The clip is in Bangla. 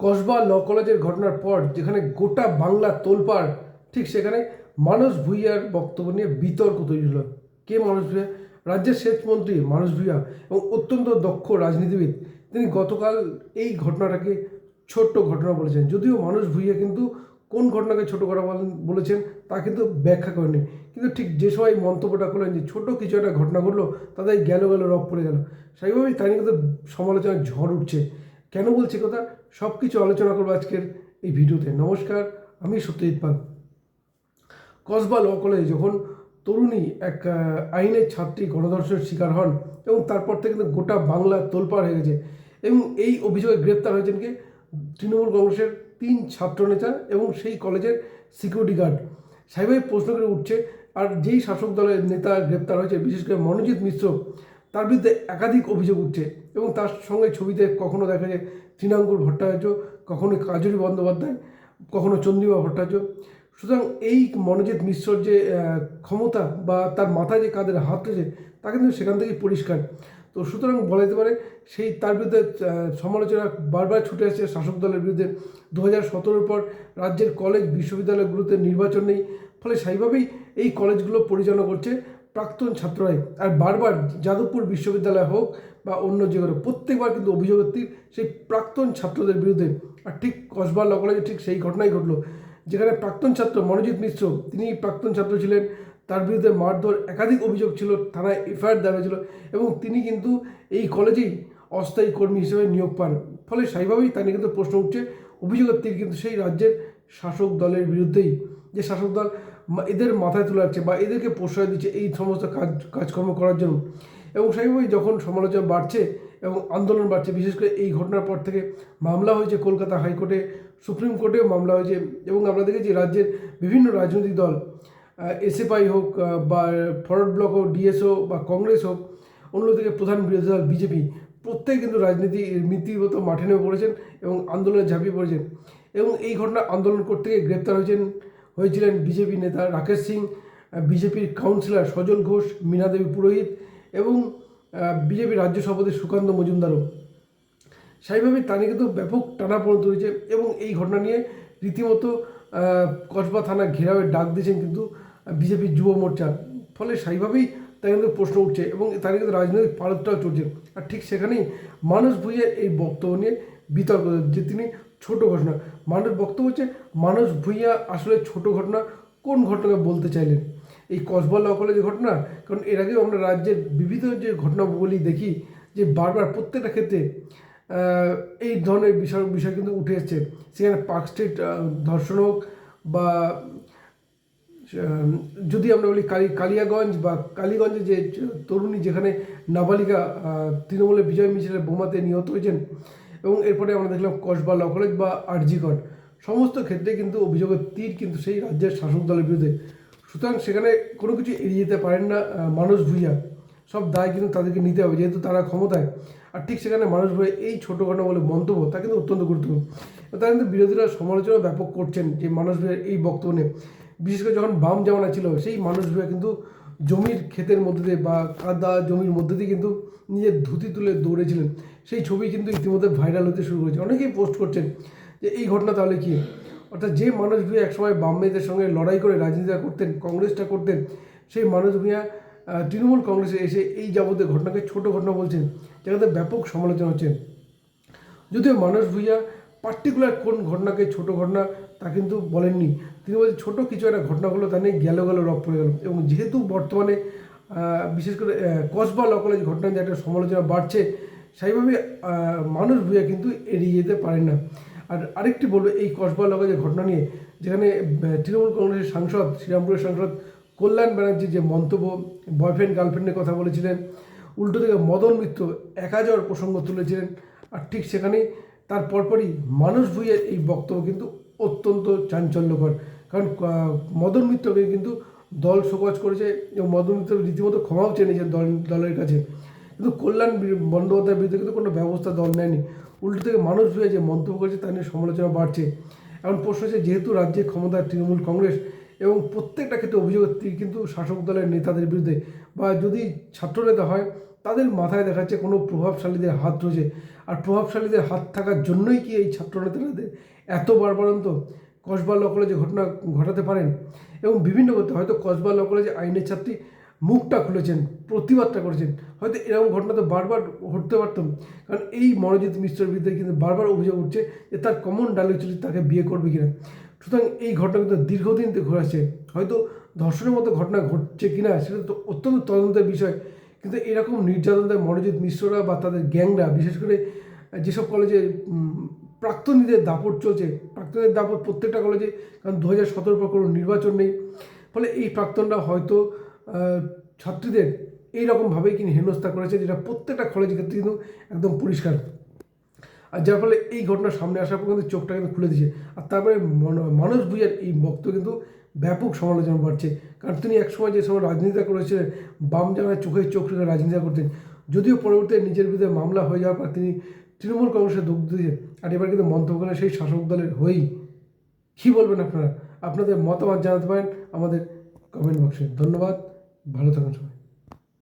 কসবা ল কলেজের ঘটনার পর যেখানে গোটা বাংলা তোলপাড়, ঠিক সেখানে মানস ভুইয়ার বক্তব্য নিয়ে বিতর্ক তৈরি হলো। কে মানস ভুইয়া? রাজ্যের সেচ মন্ত্রী মানস ভুইয়া এবং অত্যন্ত দক্ষ রাজনীতিবিদ। তিনি গতকাল এই ঘটনাটাকে ছোট্ট ঘটনা বলেছেন। যদিও মানুষ ভুইয়া কিন্তু কোন ঘটনাকে ছোট করা বলেছেন তা কিন্তু ব্যাখ্যা করেনি কিন্তু ঠিক যে সময় মন্তব্যটা করলেন যে ছোট কিছু একটা ঘটনা ঘটলো তাদের গেল গেল রব পড়ে গেল। স্বাভাবিকভাবেই তাই নিয়ে কিন্তু সমালোচনার ঝড় উঠছে। কেন বলছি কথা? সব কিছু আলোচনা করব আজকের এই ভিডিওতে। নমস্কার, আমি সত্যজিৎ পাল। কসবা ল কলেজে যখন তরুণী এক আইনের ছাত্রী গণধর্ষণের শিকার হন এবং তারপর থেকে কিন্তু গোটা বাংলা তোলপাড় হয়ে গেছে এবং এই অভিযোগে গ্রেপ্তার হয়েছেন কে? তৃণমূল কংগ্রেসের তিন ছাত্রনেতা এবং সেই কলেজের সিকিউরিটি গার্ড সাহেবের প্রশ্ন করে উঠছে, আর যেই শাসক দলের নেতা গ্রেপ্তার হয়েছে, বিশেষ করে মনোজিৎ মিশ্র তার বিরুদ্ধে একাধিক অভিযোগ উঠছে এবং তার সঙ্গে ছবিতে কখনো দেখা যায় তৃণাঙ্কুর ভট্টাচার্য কখনো কাজরি বন্দ্যোপাধ্যায়, কখনো চন্দ্রিমা ভট্টাচার্য। সুতরাং এই মনোজিৎ মিশ্রর যে ক্ষমতা বা তার মাথায় যে কাদের হাত রয়েছে, তা কিন্তু সেখান থেকেই পরিষ্কার। তো সুতরাং বলা যেতে পারে, সেই তার বিরুদ্ধে সমালোচনা বারবার ছুটে আসছে শাসক দলের বিরুদ্ধে। দু হাজার সতেরোর পর রাজ্যের কলেজ, বিশ্ববিদ্যালয়গুলোতে নির্বাচন নেই, ফলে সেইভাবেই এই কলেজগুলো পরিচালনা করছে। প্রাক্তন ছাত্ররাই। আর বারবার যাদবপুর বিশ্ববিদ্যালয় হোক বা অন্য যে কোনো, প্রত্যেকবার কিন্তু অভিযোগের সেই প্রাক্তন ছাত্রদের বিরুদ্ধে। আর ঠিক কসবা ল কলেজে ঠিক সেই ঘটনাই ঘটলো, যেখানে প্রাক্তন ছাত্র মনোজিৎ মিশ্র, তিনি প্রাক্তন ছাত্র ছিলেন। তার বিরুদ্ধে মারধর একাধিক অভিযোগ ছিল, থানায় এফআইআর দেওয়া হয়েছিল এবং তিনি কিন্তু এই কলেজেই অস্থায়ী কর্মী হিসেবে নিয়োগ পান। ফলে সেইভাবেই তার নিয়ে কিন্তু প্রশ্ন উঠছে। অভিযোগের তীর কিন্তু সেই রাজ্যের শাসক দলের বিরুদ্ধেই। যে শাসক দল এদের মাথায় তুলে রাখছে বা এদেরকে প্রশ্রয় দিচ্ছে এই সমস্ত কাজ, কাজকর্ম করার জন্য। এবং সেইভাবেই যখন সমালোচনা বাড়ছে এবং আন্দোলন বাড়ছে, বিশেষ করে এই ঘটনার পর থেকে মামলা হয়েছে কলকাতা হাইকোর্টে, সুপ্রিম কোর্টেও মামলা হয়েছে এবং আমরা দেখেছি রাজ্যের বিভিন্ন রাজনৈতিক দল এসএফআই হোক বা ফরওয়ার্ড ব্লক হোক, ডিএসও বা কংগ্রেস হোক অন্যদিকে প্রধান বিরোধী দল বিজেপি, প্রত্যেকে কিন্তু রাজনীতি নীতিগত মাঠে নেমে পড়েছেন এবং আন্দোলনে ঝাঁপিয়ে পড়েছেন। এবং এই ঘটনা আন্দোলন করতে গিয়ে গ্রেপ্তার হয়েছেন। হয়েছিলেন বিজেপি নেতা রাকেশ সিং, বিজেপির কাউন্সিলর সজল ঘোষ, মীনা দেবী পুরোহিত এবং বিজেপি রাজ্য সভাপতি সুকান্ত মজুমদারও। সেইভাবে তা নিয়ে কিন্তু ব্যাপক টানাপোড়েন তৈরিছে এবং এই ঘটনা নিয়ে রীতিমতো কসবা থানা ঘেরাওয়ের ডাক দিয়েছেন কিন্তু বিজেপির যুব মোর্চা ফলে সেইভাবেই তা কিন্তু প্রশ্ন উঠছে এবং তার কিন্তু রাজনৈতিক পারদটাও চলছে। আর ঠিক সেখানেই মানুষ ভুইয়ের এই বক্তব্য নিয়ে বিতর্ক যে তিনি ছোট ঘটনা মানুষ বক্তব্য হচ্ছে মানুষ ভুইয়া আসলে ছোট ঘটনা কোন ঘটনাকে বলতে চাইলেন? এই কসবা ল কলেজ ঘটনা? কারণ এর আগেও আমরা রাজ্যের বিভিন্ন যে ঘটনাবলী দেখি, যে বারবার প্রত্যেকটা ক্ষেত্রে এই ধরনের বিষয় বিষয় কিন্তু উঠে এসছে। সেখানে পার্ক স্ট্রিট ধর্ষণ হোক বা যদি আমরা বলি কালী, কালিয়াগঞ্জ বা কালীগঞ্জে যে তরুণী যেখানে নাবালিকা তৃণমূলের বিজয় মিছিলে বোমাতে নিহত হয়েছেন এবং এরপরে আমরা দেখলাম কসবা, ল কলেজ বা আরজিগড় সমস্ত ক্ষেত্রে কিন্তু অভিযোগের তীর কিন্তু সেই রাজ্যের শাসক দলের বিরুদ্ধে। সুতরাং সেখানে কোনো কিছু এড়িয়ে যেতে পারেন না মানুষ ভুইয়া। সব দায় কিন্তু তাদেরকে নিতে হবে, যেহেতু তারা ক্ষমতায়। আর ঠিক সেখানে মানুষ ভুইয়া এই ছোটো ঘটনা বলে মন্তব্য, তা কিন্তু অত্যন্ত গুরুত্বপূর্ণ। তারা কিন্তু বিরোধীরা সমালোচনা ব্যাপক করছেন যে মানুষ ভুইয়ার এই বক্তব্য নিয়ে। বিশেষ করে যখন বাম জামানা ছিল, সেই মানুষ ভুইয়া কিন্তু জমির ক্ষেতের মধ্যে দিয়ে বা কাদা জমির মধ্যে দিয়ে কিন্তু নিজের ধুতি তুলে দৌড়েছিলেন। সেই ছবি কিন্তু ইতিমধ্যে ভাইরাল হতে শুরু করেছে। অনেকেই পোস্ট করছেন যে এই ঘটনা তাহলে কী? অর্থাৎ যে মানুষ ভূঁইয়া একসময় বাম মেয়েদের সঙ্গে লড়াই করে রাজনীতিটা করতেন, কংগ্রেসটা করতেন, সেই মানুষ ভূঁইয়া তৃণমূল কংগ্রেসে এসে এই যাবতীয় ঘটনাকে ছোট ঘটনা বলছেন, যেখানে ব্যাপক সমালোচনা হচ্ছে। যদিও মানুষ ভূঁইয়া পার্টিকুলার কোন ঘটনাকে ছোট ঘটনা তা কিন্তু বলেননি। তিনি বলছেন, ছোট কিছু একটা ঘটনাগুলো তা নিয়ে গেল গেল রব পড়ে গেল। এবং যেহেতু বর্তমানে বিশেষ করে কসবা ল কলেজ ঘটনা যে একটা সমালোচনা বাড়ছে, সেইভাবে মানুষ ভূঁইয়া কিন্তু এড়িয়ে যেতে পারেন না। আর আরেকটি বলব, এই কসবা ল ঘটনা নিয়ে, যেখানে তৃণমূল কংগ্রেসের সাংসদ, শ্রীরামপুরের সাংসদ কল্যাণ ব্যানার্জি যে মন্তব্য বয়ফ্রেন্ড গার্লফ্রেন্ডের কথা বলেছিলেন, উল্টো দিকে মদন মিত্র একাজর প্রসঙ্গ তুলেছিলেন, আর ঠিক সেখানেই তার পরপরই মানুষ ভুইয়ের এই বক্তব্য কিন্তু অত্যন্ত চাঞ্চল্যকর। কারণ মদন মিত্রকে কিন্তু দল শোকজ করেছে এবং মদন মিত্র রীতিমতো ক্ষমাও চেয়েছেন দল, দলের কাছে। কিন্তু কল্যাণ বন্দ্যোপাধ্যায়ের বিরুদ্ধে কিন্তু কোনো ব্যবস্থা দল নেয়নি। উল্টো থেকে মানুষ যে মন্তব্য করেছে, তা নিয়ে সমালোচনা বাড়ছে। এখন প্রশ্ন হচ্ছে, যেহেতু রাজ্যে ক্ষমতার তৃণমূল কংগ্রেস এবং প্রত্যেকটা ক্ষেত্রে অভিযোগের তীর কিন্তু শাসক দলের নেতাদের বিরুদ্ধে, বা যদি ছাত্রনেতা হয় তাদের মাথায় দেখাচ্ছে কোনো প্রভাবশালীদের হাত রয়েছে। আর প্রভাবশালীদের হাত থাকার জন্যই কি এই ছাত্রনেতাদের এত বারবারন্ত কসবা ল কলেজে ঘটনা ঘটাতে পারেন? এবং বিভিন্ন করতে হয়তো কসবা ল কলেজে আইনের ছাত্রী মুখটা খুলেছেন, প্রতিবাদটা করেছেন। হয়তো এরকম ঘটনা তো বারবার ঘটতে পারতাম কারণ এই মনোজিৎ মিশ্রের বিরুদ্ধে কিন্তু বারবার অভিযোগ উঠছে যে তার কমন ডায়লগ ছিল তাকে বিয়ে করবে কিনা। সুতরাং এই ঘটনা কিন্তু দীর্ঘদিন থেকে ঘটেছে হয়তো ধর্ষণের মতো ঘটনা ঘটছে কিনা সেটা তো অত্যন্ত তদন্তের বিষয়। কিন্তু এরকম নির্যাতন দেয় মনোজিৎ মিশ্ররা বা তাদের গ্যাংরা, বিশেষ করে যেসব কলেজে প্রাক্তনীদের দাপট চলছে, প্রাক্তনীদের দাপট প্রত্যেকটা কলেজে কারণ দু হাজার সতেরো পর কোনো নির্বাচন নেই। ফলে এই প্রাক্তনরা হয়তো ছাত্রীদের এইরকমভাবেই কিন্তু হেনস্থা করেছে, যেটা প্রত্যেকটা কলেজের ক্ষেত্রে কিন্তু একদম পরিষ্কার। আর যার ফলে এই ঘটনা সামনে আসার পর কিন্তু চোখটা কিন্তু খুলে দিয়েছে। আর তারপরে মন- মানস ভুইয়ার এই বক্তব্য কিন্তু ব্যাপক সমালোচনা বাড়ছে। কারণ তিনি একসময় যে সময় রাজনীতি করেছিলেন, বাম জানায় চোখে চোখ রেখে রাজনীতি করতেন। যদিও পরবর্তীতে নিজের বিরুদ্ধে মামলা হয়ে যাওয়ার পর তিনি তৃণমূল কংগ্রেসে যোগ দিয়ে আর এবার কিন্তু মন্তব্য করেন সেই শাসক দলের হয়েই। কী বলবেন আপনারা? আপনাদের মতামত জানাতে পারেন আমাদের কমেন্ট বক্সে ধন্যবাদ। ভালো থাকুন সবাই।